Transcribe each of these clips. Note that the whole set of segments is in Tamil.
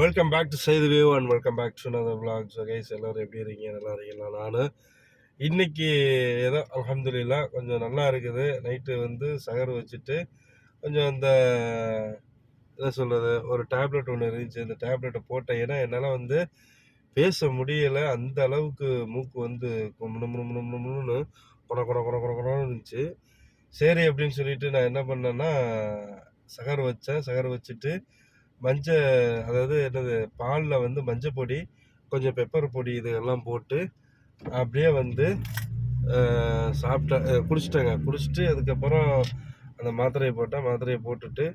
வெல்கம் பேக் டு செய்து view and welcome back to another blogs guys எல்லோரும் எப்படி இருக்கீங்க? நல்லா இருக்கீங்களா? நான் இன்னைக்கு ஏதோ அலமதுல்லா கொஞ்சம் நல்லா இருக்குது. நைட்டு வந்து சகர் வச்சுட்டு கொஞ்சம் அந்த என்ன சொல்கிறது ஒரு டேப்லெட் ஒன்று இருந்துச்சு. அந்த டேப்லெட்டை போட்டேன். ஏன்னா என்னால் வந்து பேச முடியலை. அந்த அளவுக்கு மூக்கு வந்து முன்னு முன்னு முன்னு முன்னு முன்னுன்னு குற இருந்துச்சு. சரி அப்படின்னு சொல்லிட்டு நான் என்ன பண்ணேன்னா சகர் வச்சேன். சகர் வச்சுட்டு மஞ்சள் அதாவது என்னது பாலில் வந்து மஞ்சள் பொடி கொஞ்சம் பெப்பர் பொடி இதெல்லாம் போட்டு அப்படியே வந்து சாப்பிட்டேன் குடிச்சிட்டேங்க. குடிச்சிட்டு அதுக்கப்புறம் அந்த மாத்திரையை போட்டேன் மாத்திரையை போட்டுட்டு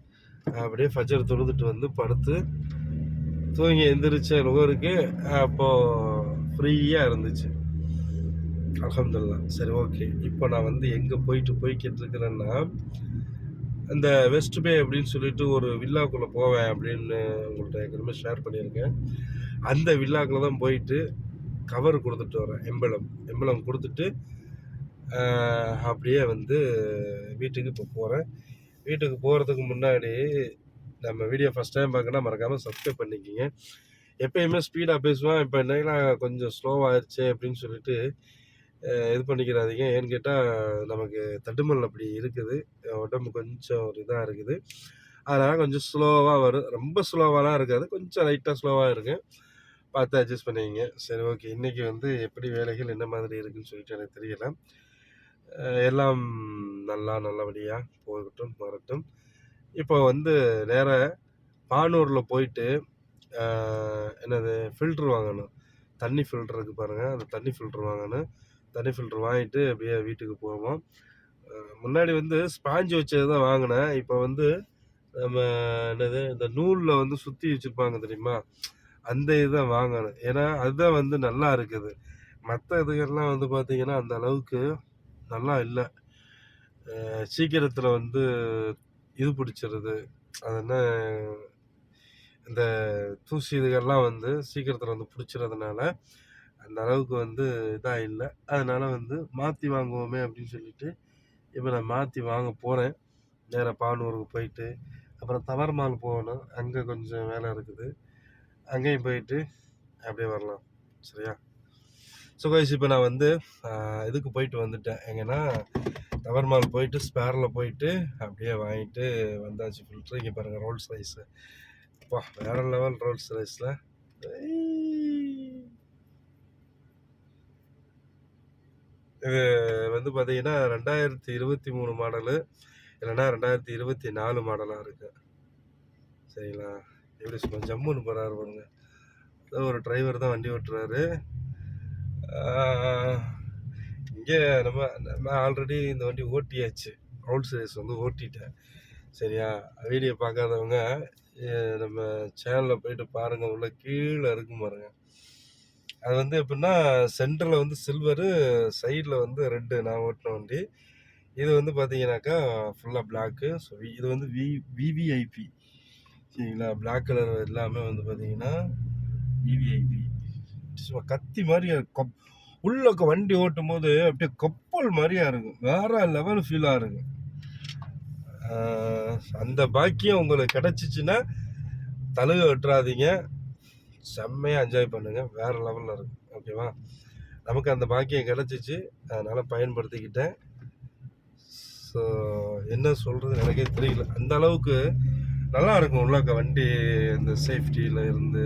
அப்படியே ஃபஜர் தொழுதுட்டு வந்து படுத்து தூங்கி எந்திரிச்ச நுகருக்கு அப்போது ஃப்ரீயாக இருந்துச்சு. அல்ஹம்துலில்லாஹ். சரி ஓகே இப்போ நான் வந்து எங்கே போயிட்டு போய்கிட்டு இருக்கிறேன்னா இந்த வெஸ்ட் பே அப்படின்னு சொல்லிட்டு ஒரு வில்லாக்குள்ளே போவேன் அப்படின்னு உங்கள்கிட்ட ஏற்கனவே ஷேர் பண்ணியிருக்கேன். அந்த வில்லாக்குள்ள தான் போயிட்டு கவர் கொடுத்துட்டு வரேன். எம்பளம் எம்பளம் கொடுத்துட்டு அப்படியே வந்து வீட்டுக்கு இப்போ போகிறேன் வீட்டுக்கு போகிறதுக்கு முன்னாடி நம்ம வீடியோ ஃபஸ்ட் டைம் பார்க்கணும் மறக்காமல் சப்ஸ்கிரைப் பண்ணிக்கிங்க. எப்பயுமே ஸ்பீடாக பேசுவேன். இப்போ என்னென்னா கொஞ்சம் ஸ்லோவாகிடுச்சு அப்படின்னு சொல்லிட்டு இது பண்ணிக்கிறாதீங்க ஏன்னு கேட்டால் நமக்கு தட்டுமல் அப்படி இருக்குது. உடம்பு கொஞ்சம் ஒரு இதாக இருக்குது. அதனால் கொஞ்சம் ஸ்லோவாக வரும். ரொம்ப ஸ்லோவாலாம் இருக்காது. கொஞ்சம் லைட்டாக ஸ்லோவாக இருக்கும். பார்த்து அட்ஜஸ்ட் பண்ணிக்கிங்க. சரி ஓகே. இன்றைக்கி வந்து எப்படி வேலைகள் என்ன மாதிரி இருக்குன்னு சொல்லிட்டு எனக்கு தெரியல. எல்லாம் நல்லா நல்லபடியாக போகட்டும் வரட்டும். இப்போ வந்து நேர பானூரில் போயிட்டு என்னது ஃபில்ட்ரு வாங்கணும். தண்ணி ஃபில்ட்ருக்கு பாருங்கள் அந்த தண்ணி ஃபில்ட்ரு வாங்கணும். தண்ணி ஃபில்டர் வாங்கிட்டு அப்படியே வீட்டுக்கு போவோம். முன்னாடி வந்து ஸ்பாஞ்சு வச்சது தான் வாங்கினேன். இப்போ வந்து நம்ம என்னது இந்த நூலில் வந்து சுற்றி வச்சுருப்பாங்க தெரியுமா? அந்த இதுதான் வாங்கணும். ஏன்னா அதுதான் வந்து நல்லா இருக்குது. மற்ற இதுகள்லாம் வந்து பார்த்தீங்கன்னா அந்த அளவுக்கு நல்லா இல்லை. சீக்கிரத்தில் வந்து இது பிடிச்சிருது. அது என்ன இந்த தூசி இதுகள்லாம் வந்து சீக்கிரத்தில் வந்து பிடிச்சிறதுனால அந்த அளவுக்கு வந்து இதாக இல்லை. அதனால் வந்து மாற்றி வாங்குவோமே அப்படின்னு சொல்லிட்டு இப்போ நான் மாற்றி வாங்க போகிறேன் நேராக பானூருக்கு போயிட்டு அப்புறம் தவர்மால் போகணும். அங்கே கொஞ்சம் வேலை இருக்குது. அங்கேயும் போயிட்டு அப்படியே வரலாம். சரியா? ஸோ கைஸ் இப்போ நான் வந்து இதுக்கு போயிட்டு வந்துட்டேன். எங்கன்னா டவர்மால் போயிட்டு ஸ்பேரில் போயிட்டு அப்படியே வாங்கிட்டு வந்தாச்சு. ஃபில்ட்ரு இங்கே பாருங்கள் ரோல்ஸ் ரைஸு அப்பா வேற லெவல் ரோல்ஸ் ரைஸில் இது வந்து பார்த்தீங்கன்னா ரெண்டாயிரத்தி இருபத்தி மூணு மாடலு. இல்லைன்னா ரெண்டாயிரத்தி இருபத்தி நாலு மாடலாக இருக்குது சரிங்களா? எப்படி சும்மா ஜம்முன்னு போகிறாரு பாருங்க. ஒரு டிரைவர் தான் வண்டி ஓட்டுறாரு. இங்கே நம்ம நம்ம ஆல்ரெடி இந்த வண்டி ஓட்டியாச்சு. ரோல்ஸ் ரைஸ் வந்து ஓட்டிட்டேன். சரியா? வீடியோ பார்க்காதவங்க நம்ம சேனலில் போயிட்டு பாருங்கள் உள்ள கீழே இருக்கும் பாருங்கள் அது வந்து எப்படின்னா சென்டரில் வந்து சில்வரு சைடில் வந்து ரெட்டு நான் ஓட்டின வண்டி. இது வந்து பார்த்தீங்கன்னாக்கா ஃபுல்லாக பிளாக்கு ஸோ இது வந்து வி விவிஐபி சரிங்களா? பிளாக் கலர் எல்லாமே வந்து பார்த்தீங்கன்னா விவிஐபி சும்மா கத்தி மாதிரி கொப் உள்ள வண்டி ஓட்டும் போது அப்படியே கப்பல் மாதிரியா இருக்கும். வேற லெவல் ஃபீலாக இருக்கும். அந்த பாக்கியம் உங்களுக்கு கிடச்சிச்சின்னா தழுக விட்டுறாதீங்க. செம்மையாக என்ஜாய் பண்ணுங்க. வேறு லெவலில் இருக்கும் ஓகேவா நமக்கு அந்த பாக்கியம் கிடச்சிச்சு. அதனால் பயன்படுத்திக்கிட்டேன். ஸோ என்ன சொல்கிறது எனக்கே தெரியல. அந்த அளவுக்கு நல்லா இருக்கும் உள்ளக்க வண்டி இந்த சேஃப்டியில் இருந்து.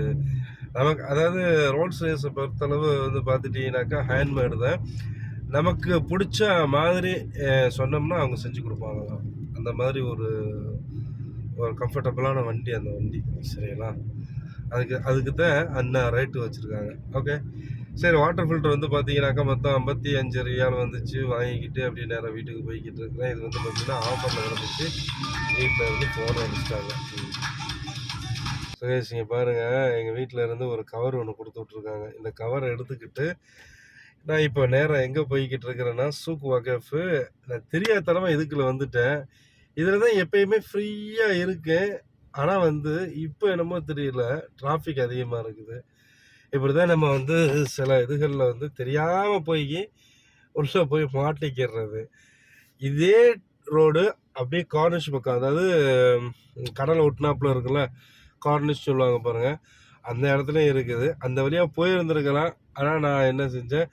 நமக்கு அதாவது ரோல்ஸ் ரேஸை பொறுத்தளவு வந்து பார்த்துட்டிங்கனாக்கா ஹேண்ட்மேடு தான். நமக்கு பிடிச்ச மாதிரி சொன்னோம்னா அவங்க செஞ்சு கொடுப்பாங்க. அந்த மாதிரி ஒரு ஒரு கம்ஃபர்டபுளான வண்டி அந்த வண்டி. சரிங்களா? அதுக்கு அதுக்கு தான் அண்ணா ரேட்டு வச்சுருக்காங்க. ஓகே சரி வாட்டர் ஃபில்டர் வந்து பார்த்தீங்கன்னாக்கா மொத்தம் ஐம்பத்தி அஞ்சு ரியால் வந்துச்சு. வாங்கிக்கிட்டு அப்படியே நேராக வீட்டுக்கு போய்கிட்டு இருக்கிறேன். இது வந்து பார்த்தீங்கன்னா ஆஃபரில் கிடந்துச்சு வீட்டில் இருந்து ஃபோன் அடிச்சிட்டாங்க. சுரேஷ் இங்கே பாருங்கள் எங்கள் வீட்டில் இருந்து ஒரு கவர் ஒன்று கொடுத்து விட்ருக்காங்க இந்த கவரை எடுத்துக்கிட்டு நான் இப்போ நேராக எங்கே போய்கிட்டு இருக்கிறேன்னா சூக் வகஃபு. நான் தெரியாத தெரியாதனமாக இதுக்குள்ளே வந்துட்டேன். இதில் தான் எப்பயுமே ஃப்ரீயாக இருக்கேன். ஆனால் வந்து இப்போ என்னமோ தெரியல டிராஃபிக் அதிகமாக இருக்குது. இப்படி தான் நம்ம வந்து சில இதுகளில் வந்து தெரியாமல் போய் உள்ளே போய் மாட்டிக்கிறது. இதே ரோடு அப்படியே கார்னிஷ் பக்கம் அதாவது கடலை ஒட்டினாப்புல இருக்குல்ல கார்னிஷ் சொல்லுவாங்க பாருங்கள் அந்த இடத்துலையும் இருக்குது. அந்த வழியாக போயிருந்துருக்கலாம். ஆனால் நான் என்ன செஞ்சேன்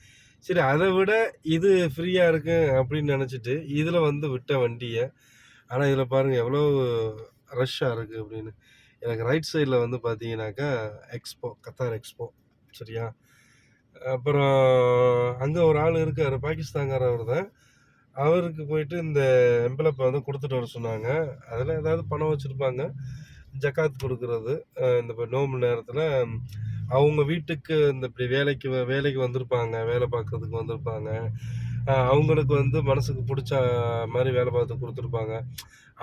சரி அதை விட இது ஃப்ரீயாக இருக்கு அப்படின்னு நினச்சிட்டு இதில் வந்து விட்ட வண்டியை ஆனால் இதில் பாருங்கள் எவ்வளோ ரஷ்ஷாக இருக்குது அப்படின்னு. எனக்கு ரைட் சைடில் வந்து பார்த்தீங்கன்னாக்கா எக்ஸ்போ கத்தார் எக்ஸ்போ சரியா? அப்புறம் அங்கே ஒரு ஆள் இருக்கார் பாகிஸ்தான்காரவர் தான் அவருக்கு போயிட்டு இந்த எம்பளப்பை வந்து கொடுத்துட்டு வர சொன்னாங்க. அதில் ஏதாவது பணம் வச்சுருப்பாங்க ஜக்காத் கொடுக்கறது இந்த நோம்பு நேரத்தில் அவங்க வீட்டுக்கு இந்த இப்படி வேலைக்கு வ- வேலைக்கு வந்திருப்பாங்க வேலை பார்க்குறதுக்கு வந்திருப்பாங்க. அவங்களுக்கு வந்து மனசுக்கு பிடிச்ச மாதிரி வேலை பார்த்து கொடுத்துருப்பாங்க.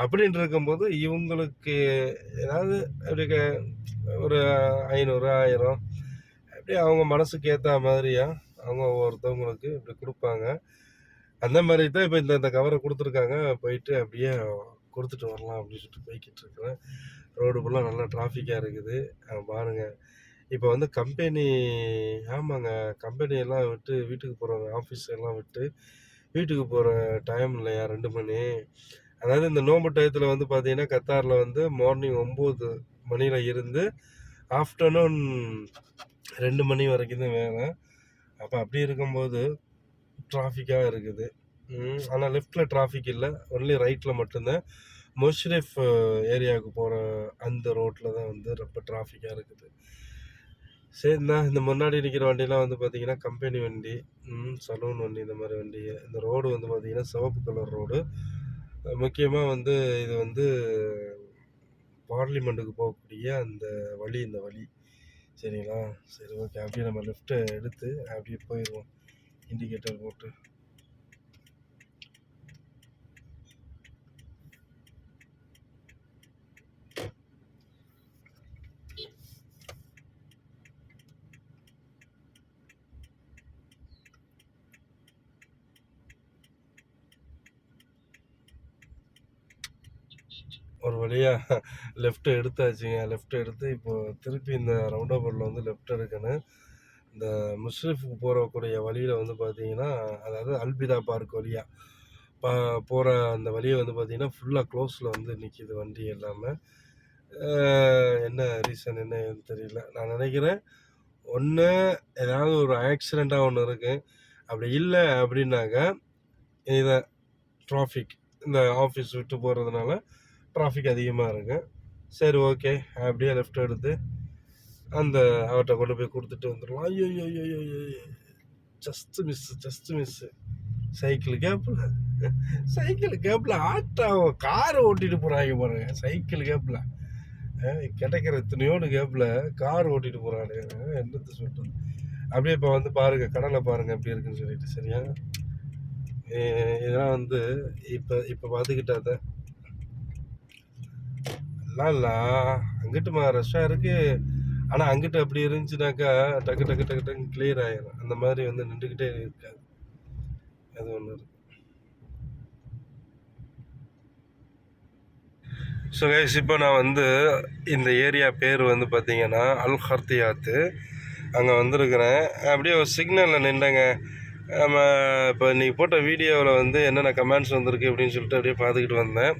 அப்படின்ட்டு இருக்கும்போது இவங்களுக்கு ஏதாவது அப்படி ஒரு ஐநூறு ஆயிரம் அப்படியே அவங்க மனசுக்கு ஏற்ற மாதிரியா அவங்க ஒவ்வொருத்தவங்களுக்கு இப்படி கொடுப்பாங்க. அந்த மாதிரி தான் இப்போ இந்த இந்த கவரை கொடுத்துருக்காங்க. போயிட்டு அப்படியே கொடுத்துட்டு வரலாம் அப்படின்னு சொல்லிட்டு போய்கிட்டு இருக்கிறேன். ரோடு ஃபுல்லாக நல்லா டிராஃபிக்காக இருக்குது. பாருங்கள் இப்போ வந்து கம்பெனி ஆமாங்க. கம்பெனி எல்லாம் விட்டு வீட்டுக்கு போகிறவங்க ஆஃபீஸ் எல்லாம் விட்டு வீட்டுக்கு போகிற டைம் இல்லையா? ரெண்டு மணி. அதாவது இந்த நோம்பு டயத்தில் வந்து பார்த்தீங்கன்னா கத்தாரில் வந்து மார்னிங் ஒம்பது மணியில் இருந்து ஆஃப்டர்நூன் ரெண்டு மணி வரைக்கும் தான் வேலை. அப்போ அப்படி இருக்கும்போது டிராஃபிக்காக இருக்குது. ஆனால் லெஃப்டில் டிராஃபிக் இல்லை. ஒன்லி ரைட்டில் மட்டும்தான் முஷ்ரிஃப் ஏரியாவுக்கு போகிற அந்த ரோட்டில் தான் வந்து ரொம்ப டிராஃபிக்காக இருக்குது. சரிண்ணா இந்த முன்னாடி நிற்கிற வண்டிலாம் வந்து பார்த்தீங்கன்னா கம்பெனி வண்டி சலூன் வண்டி இந்த மாதிரி வண்டி இந்த ரோடு வந்து பார்த்தீங்கன்னா சிவப்பு கலர் ரோடு முக்கியமாக வந்து இது வந்து பார்லிமெண்ட்டுக்கு போகக்கூடிய அந்த வழி இந்த வழி. சரிங்களா? சரி ஓகே அப்படியே நம்ம லெஃப்ட்டை எடுத்து அப்படியே போயிடுவோம். இண்டிகேட்டர் போட்டு. ஒரு வழியாக லெஃப்ட் எடுத்தாச்சுங்க. லெஃப்ட் எடுத்து இப்போ திருப்பி இந்த ரவுண்டபுளில் வந்து லெஃப்ட் எடுக்கணும் இந்த முஷ்ரிஃபுக்கு போகக்கூடிய வழியில் வந்து பார்த்தீங்கன்னா அதாவது அல்பிதா பார்க் வழியாக பா போகிற அந்த வழியை வந்து பார்த்தீங்கன்னா ஃபுல்லாக க்ளோஸில் வந்து நிற்கிது வண்டி எல்லாமே. என்ன ரீசன் என்ன ஏதுன்னு தெரியல. நான் நினைக்கிறேன் ஒன்று ஏதாவது ஒரு ஆக்சிடெண்ட்டாக ஒன்று இருக்குது அப்படி இல்லை அப்படின்னாக்கா இதை ட்ராஃபிக் இந்த ஆஃபீஸ் விட்டு போகிறதுனால டிராஃபிக் அதிகமாக இருக்கும் சரி ஓகே அப்படியே லெஃப்ட் எடுத்து அந்த அவர்கிட்ட கொண்டு போய் கொடுத்துட்டு வந்துடலாம். ஐயோ ஐயோ ஐயோ ஐயோ just miss just miss cycle கேப்பில் சைக்கிள் கேப்பில் ஆட்டோ காரை ஓட்டிட்டு போகிறாங்க பாருங்க சைக்கிள் கேப்பில் கிடைக்கிற எத்தனையோடு கேப்பில் கார் ஓட்டிட்டு போகிறாங்க என்னத்தை சொல்கிறது அப்படியே இப்போ வந்து பாருங்கள் கடலை பாருங்கள் எப்படி இருக்குன்னு சொல்லிட்டு சரியா இதெல்லாம் வந்து இப்போ இப்போ பார்த்துக்கிட்டா தான் எல்லாம் இல்லை அங்கிட்டு ரஷ்ஷாக இருக்குது ஆனால் அங்கிட்டு அப்படி இருந்துச்சுனாக்கா டக்கு டக்கு டக்கு டக்கு கிளியர் ஆகிடும் அந்த மாதிரி வந்து நின்றுக்கிட்டே இருக்காது. அது ஒன்று இருக்கு. ஸோ கைஸ் இப்போ நான் வந்து இந்த ஏரியா பேர் வந்து பார்த்தீங்கன்னா அல் ஹர்த்தியாத்து அங்கே வந்திருக்கிறேன். அப்படியே ஒரு சிக்னலில் நின்றேங்க. நம்ம இப்போ நீ போட்ட வீடியோவில் வந்து என்னென்ன கமெண்ட்ஸ் வந்திருக்கு அப்படின்னு சொல்லிட்டு அப்படியே பார்த்துக்கிட்டு வந்தேன்.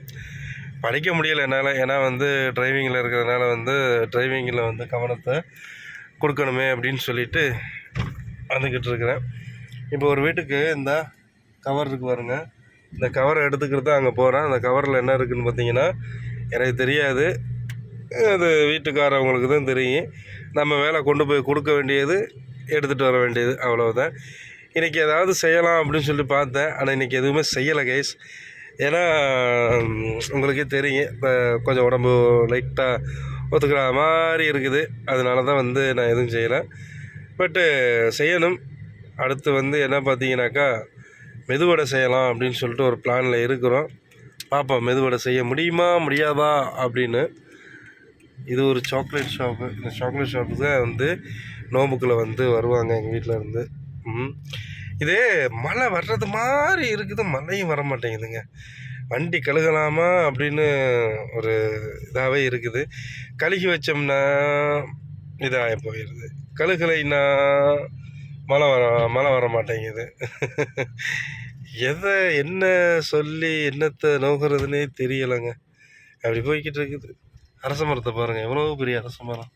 படிக்க முடியல என்னால். ஏன்னா வந்து டிரைவிங்கில் இருக்கிறதுனால வந்து டிரைவிங்கில் வந்து கவனத்தை கொடுக்கணுமே அப்படின்னு சொல்லிட்டு வந்துக்கிட்டு இருக்கிறேன். இப்போ ஒரு வீட்டுக்கு இந்த கவர் இருக்கு பாருங்க. இந்த கவரை எடுத்துக்கிறது அங்கே போகிறேன் அந்த கவரில் என்ன இருக்குதுன்னு பார்த்தீங்கன்னா எனக்கு தெரியாது. அது வீட்டுக்காரவங்களுக்கு தான் தெரியும். நம்ம வேலை கொண்டு போய் கொடுக்க வேண்டியது எடுத்துகிட்டு வர வேண்டியது அவ்வளோதான் இன்றைக்கி ஏதாவது செய்யலாம் அப்படின்னு சொல்லி பார்த்தேன். ஆனால் இன்றைக்கி எதுவுமே செய்யலை கைஸ் ஏன்னா உங்களுக்கே தெரியும். இப்போ கொஞ்சம் உடம்பு லைட்டாக ஒத்துக்கிற மாதிரி இருக்குது. அதனால தான் வந்து நான் எதுவும் செய்யலை. பட்டு செய்யணும். அடுத்து வந்து என்ன பார்த்தீங்கன்னாக்கா மெதுவடை செய்யலாம் அப்படின்னு சொல்லிட்டு ஒரு பிளானில் இருக்கிறோம். பார்ப்போம் மெதுவடை செய்ய முடியுமா முடியாதா அப்படின்னு. இது ஒரு சாக்லேட் ஷாப்பு இந்த சாக்லேட் ஷாப்பு தான் வந்து நோம்புக்குள்ளே வந்து வருவாங்க எங்கள் வீட்டில் இருந்து. ம். இதே மழை வர்றது மாதிரி இருக்குது. மழையும் வர மாட்டேங்குதுங்க வண்டி கழுகலாமா அப்படின்னு ஒரு இதாகவே இருக்குது. கழுகி வச்சோம்னா இதாக போயிடுது. கழுகலைன்னா மழை வர மழை வர மாட்டேங்குது எதை என்ன சொல்லி என்னத்தை நோக்கிறதுனே தெரியலைங்க. அப்படி போய்கிட்டு இருக்குது. அரச மரத்தை பாருங்கள் எவ்வளோ பெரிய அரச மரம்.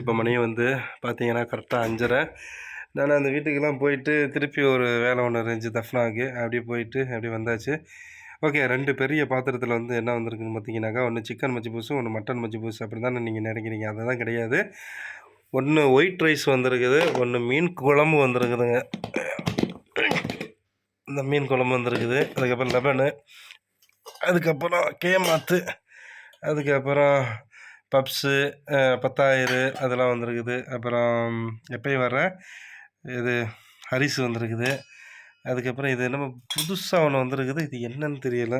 இப்போ மணி வந்து பார்த்தீங்கன்னா கரெக்டாக அஞ்சரை நான் அந்த வீட்டுக்கெல்லாம் போயிட்டு திருப்பி ஒரு வேலை ஒன்று இருந்துச்சு தஃப்னாக்கு. அப்படியே போயிட்டு அப்படியே வந்தாச்சு. ஓகே ரெண்டு பெரிய பாத்திரத்தில் வந்து என்ன வந்திருக்குன்னு பார்த்தீங்கன்னாக்கா ஒன்று சிக்கன் மச்சி பூசு ஒன்று மட்டன் மச்சி பூசு. அப்படி தானே நீங்கள் நினைக்கிறீங்க? அதுதான் கிடையாது. ஒன்று ஒயிட் ரைஸ் வந்திருக்குது ஒன்று மீன் குழம்பு வந்திருக்குதுங்க. இந்த மீன் குழம்பு வந்திருக்குது. அதுக்கப்புறம் லெமனு. அதுக்கப்புறம் கேமாத்து. அதுக்கப்புறம் பப்ஸு பத்தாயிரம் அதெல்லாம் வந்திருக்குது. அப்புறம் எப்பயும் வர இது ஹரிஸ் வந்திருக்குது. அதுக்கப்புறம் இது என்னமோ புதுசாக ஒன்று வந்திருக்குது. இது என்னன்னு தெரியல.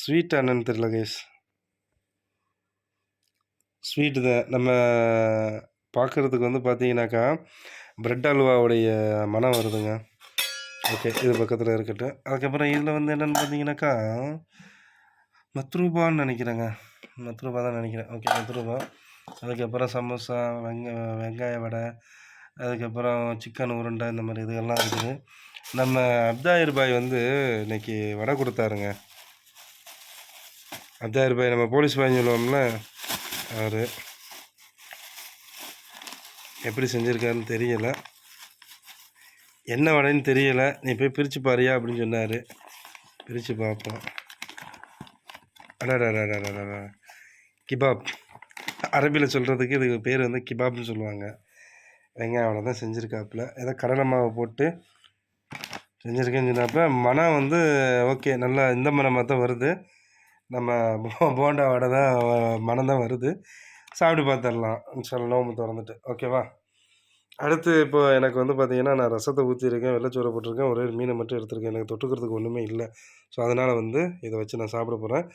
ஸ்வீட் என்னன்னு தெரியல கேஸ் ஸ்வீட்டு தான் நம்ம பார்க்குறதுக்கு வந்து பார்த்தீங்கன்னாக்கா பிரெட் அல்வாவுடைய மனம் வருதுங்க. ஓகே இது பக்கத்தில் இருக்கட்டும். அதுக்கப்புறம் இதில் வந்து என்னென்னு பார்த்தீங்கன்னாக்கா மத்ரூபான்னு நினைக்கிறேங்க. மத்ரூபா தான் நினைக்கிறேன். ஓகே மத்ரூபா. அதுக்கப்புறம் சமோசா வெங்க வெங்காய வடை அதுக்கப்புறம் சிக்கன் உருண்டை இந்த மாதிரி இதுகள்லாம் இருக்குது. நம்ம அப்தாயிர் பாய் வந்து இன்னைக்கு வடை கொடுத்தாருங்க. அப்தாயிர் பாய் நம்ம போலீஸ் பாய் சொல்லுவோம்ல அவர். எப்படி செஞ்சுருக்காருன்னு தெரியலை. என்ன வடைன்னு தெரியலை. நீ போய் பிரித்து பாரியா அப்படின்னு சொன்னார். பிரித்து பார்ப்போம் அடாடாடாடாடா கிபாப். அரபியில் சொல்கிறதுக்கு இதுக்கு பேர் வந்து கிபாப்னு சொல்லுவாங்க. வெங்காயம் அவ்வளோ தான் செஞ்சுருக்காப்புல. ஏதோ கடலை மாவு போட்டு செஞ்சுருக்கேன்னு சொன்னப்ப மனம் வந்து ஓகே நல்லா இந்த மனமாக தான் வருது. நம்ம போண்டா வடை தான் மனம் தான் வருது. சாப்பிட்டு பார்த்துடலாம் சொல்ல நோம்பு திறந்துட்டு. ஓகேவா அடுத்து இப்போ எனக்கு வந்து பார்த்திங்கன்னா நான் ரசத்தை ஊற்றிருக்கேன் வெள்ளைச்சோறை போட்டிருக்கேன் ஒரே ஒரு மீனை மட்டும் எடுத்திருக்கேன். எனக்கு தொட்டுக்கிறதுக்கு ஒன்றுமே இல்லை. ஸோ அதனால் வந்து இதை வச்சு நான் சாப்பிட போகிறேன்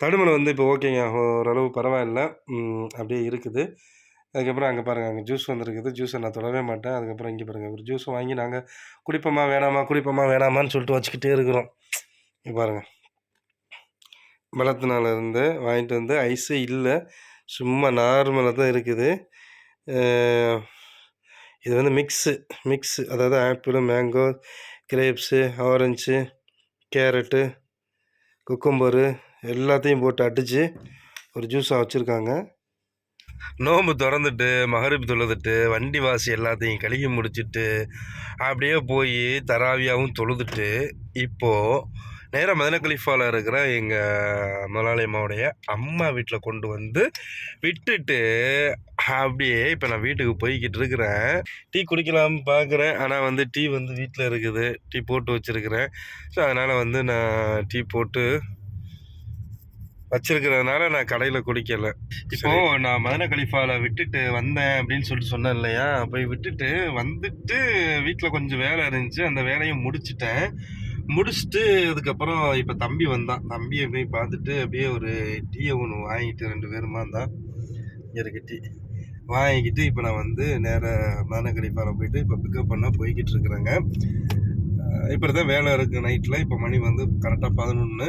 தடுமலை வந்து இப்போ ஓகேங்க ஓரளவு பரவாயில்ல. அப்படியே இருக்குது. அதுக்கப்புறம் அங்கே பாருங்கள் அங்கே ஜூஸ் வந்திருக்குது. ஜூஸை நான் தொடவே மாட்டேன். அதுக்கப்புறம் இங்கே பாருங்கள் ஒரு ஜூஸ் வாங்கி நாங்கள் குடிப்போமா வேணாமா குடிப்போமா வேணாமான்னு சொல்லிட்டு வச்சுக்கிட்டே இருக்கிறோம். இங்கே பாருங்கள் பலத்தினால இருந்து வாங்கிட்டு வந்து ஐஸு இல்லை. சும்மா நார்மலாக தான் இருக்குது. இது வந்து மிக்ஸு மிக்ஸு அதாவது apple mango grapes orange carrot cucumber எல்லாத்தையும் போட்டு அடித்து ஒரு ஜூஸாக வச்சுருக்காங்க. நோம்பு திறந்துட்டு மகரிப் தொழுதுட்டு வண்டி வாசி எல்லாத்தையும் கழுகி முடிச்சுட்டு அப்படியே போய் தராவியாகவும் தொழுதுட்டு இப்போது நேராக மதன கலிஃபாவில் இருக்கிற எங்கள் முதலாளியம்மாவுடைய அம்மா வீட்டில் கொண்டு வந்து விட்டுட்டு அப்படியே இப்போ நான் வீட்டுக்கு போய்கிட்டு இருக்கிறேன். டீ குடிக்கலாம்னு பார்க்குறேன் ஆனால் வந்து டீ வந்து வீட்டில் இருக்குது. டீ போட்டு வச்சுருக்கிறேன். ஸோ அதனால் வந்து நான் டீ போட்டு வச்சிருக்கிறதுனால நான் கடையில் குடிக்கல. இப்போ நான் மதன கலிஃபாவில் விட்டுட்டு வந்தேன் அப்படின்னு சொல்லிட்டு சொன்னேன் இல்லையா? போய் விட்டுட்டு வந்துட்டு வீட்டில் கொஞ்சம் வேலை இருந்துச்சு. அந்த வேலையை முடிச்சிட்டேன். முடிச்சுட்டு அதுக்கப்புறம் இப்போ தம்பி வந்தான். தம்பியை போய் பார்த்துட்டு அப்படியே ஒரு டீயை ஒன்று வாங்கிட்டு ரெண்டு பேருமா இருந்தான் இங்கே இருக்கு டீ வாங்கிக்கிட்டு இப்போ நான் வந்து நேராக மதன கலிஃபாவில் போயிட்டு இப்போ பிக்கப் பண்ண போய்கிட்டு இருக்கிறேங்க. இப்போ தான் வேலை இருக்குது நைட்டில் இப்போ மணி வந்து கரெக்டாக பதினொன்று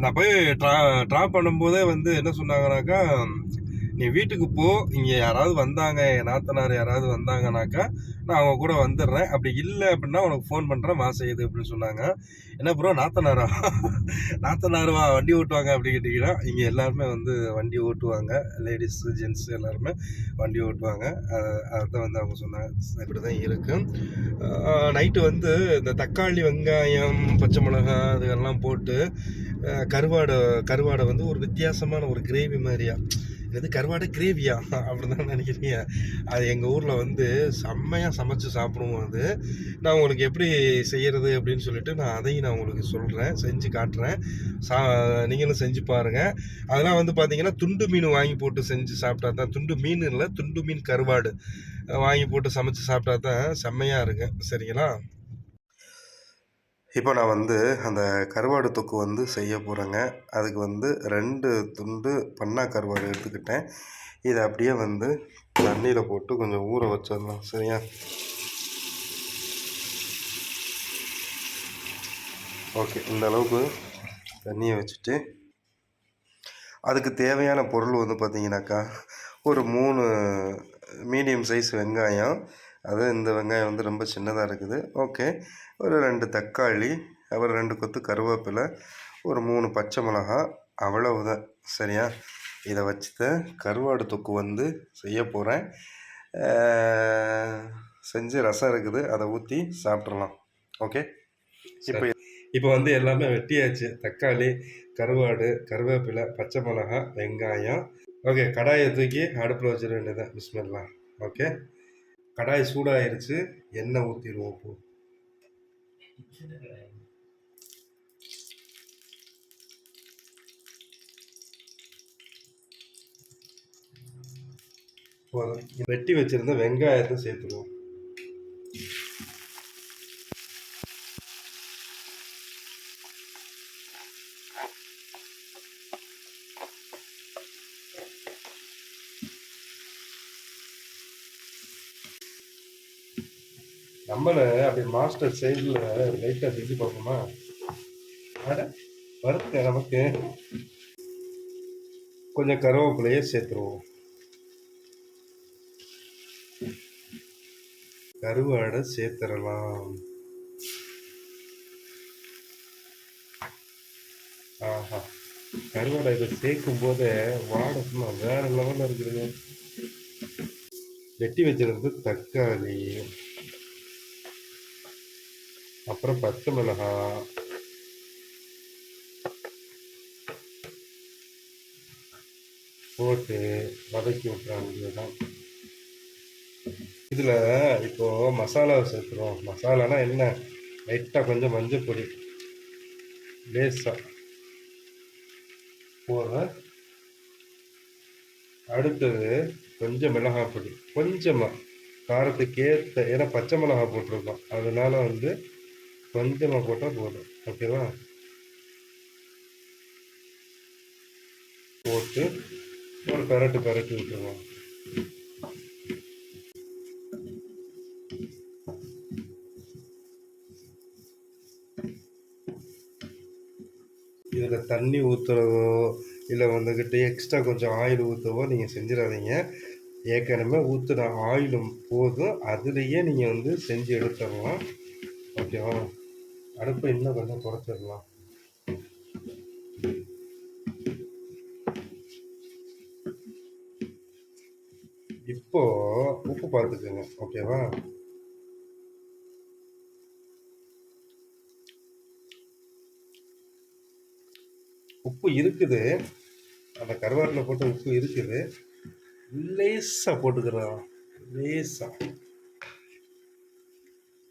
நான் போய் ட்ரா ட்ராப் பண்ணும்போதே வந்து என்ன சொன்னாங்கனாக்கா நீ வீட்டுக்கு போ. இங்கே யாராவது வந்தாங்க என் நாத்தனார் யாராவது வந்தாங்கனாக்கா நான் அவங்க கூட வந்துடுறேன். அப்படி இல்லை அப்படின்னா உனக்கு ஃபோன் பண்ணுறேன் மாசம் செய்யுது அப்படின்னு சொன்னாங்க. என்ன ப்ரோ நாத்தனாரா? நாத்தனாருவா வண்டி ஓட்டுவாங்க அப்படி கேட்டிங்கன்னா இங்கே எல்லாருமே வந்து வண்டி ஓட்டுவாங்க. லேடிஸ் ஜென்ஸ் எல்லாருமே வண்டி ஓட்டுவாங்க. அஹ் அதுதான் வந்து அவங்க சொன்னாங்க. இப்படி தான் இருக்குது நைட்டு வந்து இந்த தக்காளி வெங்காயம் பச்சை மிளகாய் இதெல்லாம் போட்டு கருவாடை கருவாடை வந்து ஒரு வித்தியாசமான ஒரு கிரேவி மாதிரியா இது கருவாடை கிரேவியா தான் நினைக்கிறீங்க. அது எங்கள் ஊரில் வந்து செம்மையாக சமைச்சு சாப்பிடுவோம் அது. நான் உங்களுக்கு எப்படி செய்கிறது அப்படின்னு சொல்லிட்டு நான் அதையும் நான் உங்களுக்கு சொல்கிறேன் செஞ்சு காட்டுறேன். சா நீங்களும் செஞ்சு பாருங்கள் அதெல்லாம் வந்து பார்த்தீங்கன்னா துண்டு மீன் வாங்கி போட்டு செஞ்சு சாப்பிட்டா தான் துண்டு மீன் இல்லை துண்டு மீன் கருவாடு வாங்கி போட்டு சமைச்சு சாப்பிட்டா தான் செம்மையாக இருக்கு சரிங்களா? இப்போ நான் வந்து அந்த கருவாடு தொக்கு வந்து செய்ய போகிறேங்க அதுக்கு வந்து ரெண்டு துண்டு பண்ணா கருவாடு எடுத்துக்கிட்டேன். இதை அப்படியே வந்து தண்ணியில் போட்டு கொஞ்சம் ஊற வச்சிடலாம். சரியா? ஓகே. இந்த அளவுக்கு தண்ணியை வச்சுட்டு அதுக்கு தேவையான பொருள் வந்து பார்த்தீங்கன்னாக்கா ஒரு மூணு மீடியம் சைஸ் வெங்காயம். அது இந்த வெங்காயம் வந்து ரொம்ப சின்னதாக இருக்குது. ஓகே. ஒரு ரெண்டு தக்காளி அப்புறம் ரெண்டு கொத்து கருவேப்பிலை ஒரு மூணு பச்சை மிளகா அவ்வளவுதான். சரியா? இதை வச்சுட்டு கருவாடு தொக்கு வந்து செய்ய போகிறேன் செஞ்சு ரசம் இருக்குது. அதை ஊற்றி சாப்பிட்றலாம் ஓகே? இப்போ இப்போ வந்து எல்லாமே வெட்டியாச்சு. தக்காளி கருவாடு கருவேப்பிலை பச்சை மிளகாய் வெங்காயம். ஓகே கடாயை தூக்கி அடுப்பில் வச்சிட வேண்டியதான் பிஸ்மெல்லாம் ஓகே? கடாய் சூடாயிருச்சு. எண்ணெய் ஊற்றிடுவோம் இப்போ போதும் வெட்டி வச்சிருந்த வெங்காயத்தை சேர்த்துருவோம் நம்மளை அப்படி மாஸ்டர் சைடில் லைட்டாக செஞ்சு பார்ப்போமா? அட நமக்கு. கொஞ்சம் கருவேப்பிலையே சேர்த்துருவோம். கருவாடை சேர்த்துடலாம். ஆஹா. கருவாடை இதை சேர்க்கும் போது வாடை வேற லெவலில் இருக்குது வெட்டி வச்சிருந்து தக்காளி. அப்புறம் பச்சை மிளகாய் போட்டு வதக்கி விட்டுறாங்க இதில் இப்போ மசாலாவை சேர்த்துருவோம் மசாலானா என்ன? லைட்டாக கொஞ்சம் மஞ்சள் பொடி. லேசாக போடுறேன் அடுத்தது கொஞ்சம் மிளகாய் பொடி. கொஞ்சமாக காரத்துக்கு ஏற்ற ஏன்னா பச்சை மிளகாய் போட்டிருக்கோம். அதனால வந்து கொஞ்சமாக போட்டால் போதும். ஓகேவா? போட்டு ஒரு பெரட்டு பெரட்டி விட்டுருவோம். இதில் தண்ணி ஊற்றுறதோ இல்லை வந்துக்கிட்டு எக்ஸ்ட்ரா கொஞ்சம் ஆயில் ஊற்றவோ நீங்கள் செஞ்சிடாதீங்க. ஏற்கனவே ஊற்றுன ஆயிலும் போதும். அதுலேயே நீங்கள் வந்து செஞ்சு எடுத்துடலாம். ஓகேவா? அடுப்பை இன்னும் கொஞ்சம் குறைச்சிடலாம் இப்போ உப்பு பார்த்துக்கோங்க ஓகேவா? உப்பு இருக்குது. அந்த கருவாட்டில் போட்ட உப்பு இருக்குது. லேசாக போட்டுக்கிறோம் லேசாக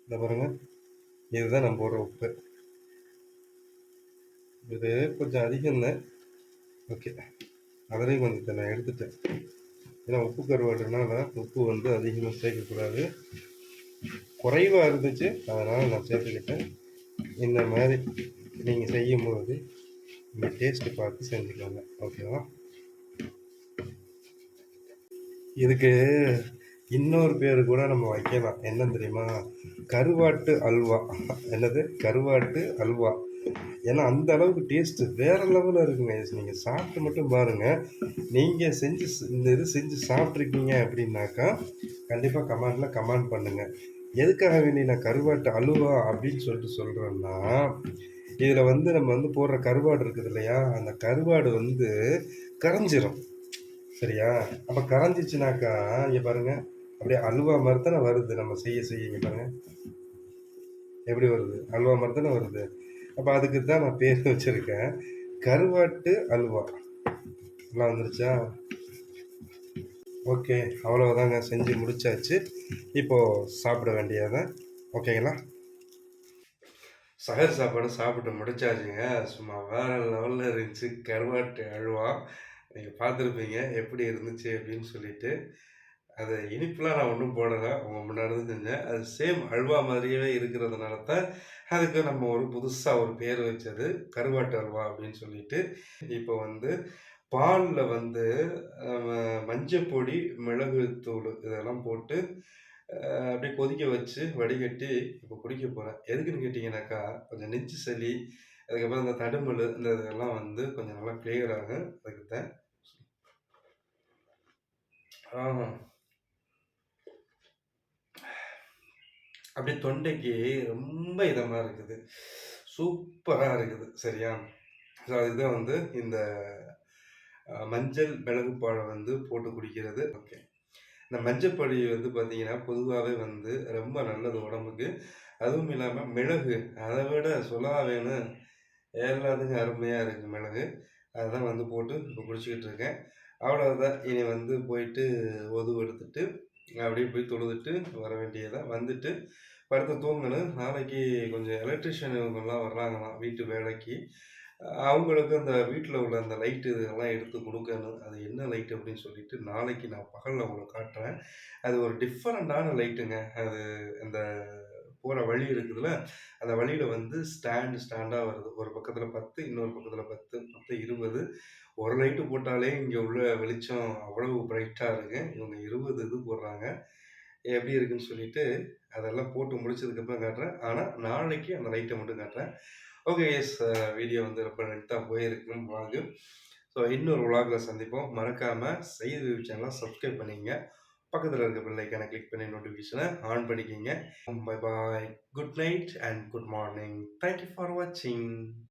இந்த பாருங்க. இதுதான் நம்ம போடுற உப்பு. இது கொஞ்சம் அதிகம்தான் ஓகே. அதுலேயும் கொஞ்சம் நான் எடுத்துட்டேன். ஏன்னா உப்பு கருவாடுனால உப்பு வந்து அதிகமாக சேர்க்கக்கூடாது. குறைவாக இருந்துச்சு. அதனால் நான் சேர்த்துக்கிட்டேன். இந்த மாதிரி நீங்கள் செய்யும்போது இந்த டேஸ்ட்டு பார்த்து செஞ்சுக்கோங்க. ஓகேவா? இதுக்கு இன்னொரு பேர் கூட நம்ம வைக்கலாம். என்னன்னு தெரியுமா? கருவாட்டு அல்வா. என்னது? கருவாட்டு அல்வா. ஏன்னா அந்த அளவுக்கு டேஸ்ட்டு வேறு லெவலில் இருக்குங்க நீங்கள் சாப்பிட்டு மட்டும் பாருங்கள் நீங்கள் செஞ்சு இந்த இது செஞ்சு சாப்பிட்ருக்கீங்க அப்படின்னாக்கா கண்டிப்பாக கமெண்டில் கமெண்ட் பண்ணுங்கள் எதுக்காக வேண்டி நான் கருவாட்டு அல்வா அப்படின்னு சொல்லிட்டு சொல்கிறேன்னா இதில் வந்து நம்ம வந்து போடுற கருவாடு இருக்குது இல்லையா? அந்த கருவாடு வந்து கரைஞ்சிரும். சரியா? அப்போ கரைஞ்சிச்சுனாக்கா இங்கே பாருங்கள் அப்படியே அல்வா மாதிரி வருது. நம்ம செய்ய செய்ய பாருங்க எப்படி வருது? அல்வா மாதிரி வருது. அப்போ அதுக்கு தான் நான் பேர் வச்சுருக்கேன். கருவாட்டு அல்வா. எல்லாம் வந்துருச்சா? ஓகே அவ்வளோதாங்க செஞ்சு முடிச்சாச்சு. இப்போது சாப்பிட வேண்டியதான் ஓகேங்களா? சகர் சாப்பாடு சாப்பிட்டு முடிச்சாச்சுங்க. சும்மா வேறு லெவலில் இருந்துச்சு. கருவாட்டு அல்வா. நீங்கள் பார்த்துருப்பீங்க. எப்படி இருந்துச்சு அப்படின்னு சொல்லிட்டு. அது இனிப்புலாம் நான் ஒன்றும் போடலை. அவங்க முன்னாடி தான் செஞ்சேன் அது சேம் அல்வா மாதிரியே இருக்கிறதுனால தான் அதுக்கு நம்ம ஒரு புதுசாக ஒரு பேர் வச்சது. கருவாட்டு அல்வா அப்படின்னு சொல்லிட்டு. இப்போ வந்து பாலில் வந்து மஞ்சள் பொடி மிளகுத்தூள் இதெல்லாம் போட்டு அப்படியே கொதிக்க வச்சு வடிகட்டி இப்போ குடிக்க போகிறேன் எதுக்குன்னு கேட்டிங்கனாக்கா கொஞ்சம் நெஞ்சு சளி அதுக்கப்புறம் இந்த தடுமல் இந்த இதெல்லாம் வந்து கொஞ்சம் நல்லா கிளியர் ஆகும். அதுக்கு தான். ஆமாம் அப்படியே தொண்டைக்கு ரொம்ப இதமாக இருக்குது சூப்பராக இருக்குது சரியா ஸோ அதுதான் வந்து இந்த மஞ்சள், மிளகு பாலை வந்து போட்டு குடிக்கிறது. ஓகே. இந்த மஞ்சப்பொடி வந்து பார்த்திங்கன்னா பொதுவாகவே வந்து ரொம்ப நல்லது உடம்புக்கு. அதுவும் இல்லாமல் மிளகு, அதை விட சொல்லவா எல்லாத்துக்கும் அருமையாக இருக்குது மிளகு. அதுதான் வந்து போட்டு இப்போ குடிச்சிக்கிட்டு இருக்கேன். அவ்வளோதான் இனி வந்து போயிட்டு ஒதுவு எடுத்துட்டு, அப்படியே போய் தொழுதுட்டு வர வேண்டியதாக வந்துட்டு படுத்து தூங்கணும். நாளைக்கு கொஞ்சம் எலக்ட்ரிஷியன் இவங்கெல்லாம் வர்றாங்களாம் வீட்டு வேலைக்கு. அவங்களுக்கு அந்த வீட்டில் உள்ள அந்த லைட்டு இதெல்லாம் எடுத்து கொடுக்கணும் அது என்ன லைட் அப்படின்னு சொல்லிட்டு நாளைக்கு நான் பகலில் உங்களுக்கு காட்டுறேன். அது ஒரு டிஃப்ரெண்ட்டான லைட்டுங்க. அது அந்த போகிற வழி இருக்குதுல்ல, அந்த வழியில் வந்து ஸ்டாண்ட் ஸ்டாண்டாக வருது. ஒரு பக்கத்தில் பத்து இன்னொரு பக்கத்தில் பத்து மொத்தம் 20. ஒரு லைட்டு போட்டாலே இங்கே உள்ள வெளிச்சம் அவ்வளவு பிரைட்டாக இருக்கு. இவங்க 20 இது போடுறாங்க. எப்படி இருக்குன்னு சொல்லிட்டு, அதெல்லாம் போட்டு முடிச்சதுக்கப்புறம் காட்டுறேன். ஆனால் நாளைக்கு அந்த லைட்டை மட்டும் காட்டுறேன். ஓகே எஸ் வீடியோ வந்து ரொம்ப லென்த்தா போயிருக்கு விலாகு. ஸோ இன்னொரு விலாக்ல சந்திப்போம். மறக்காமல் செய்தி சேனலாக சப்ஸ்கிரைப் பண்ணிக்கங்க. பக்கத்தில் இருக்க பிள்ளைக்கான கிளிக் பண்ணி நோட்டிஃபிகேஷனை ஆன் பண்ணிக்கிங்க bye bye. Good night and good morning. Thank you for வாட்சிங்.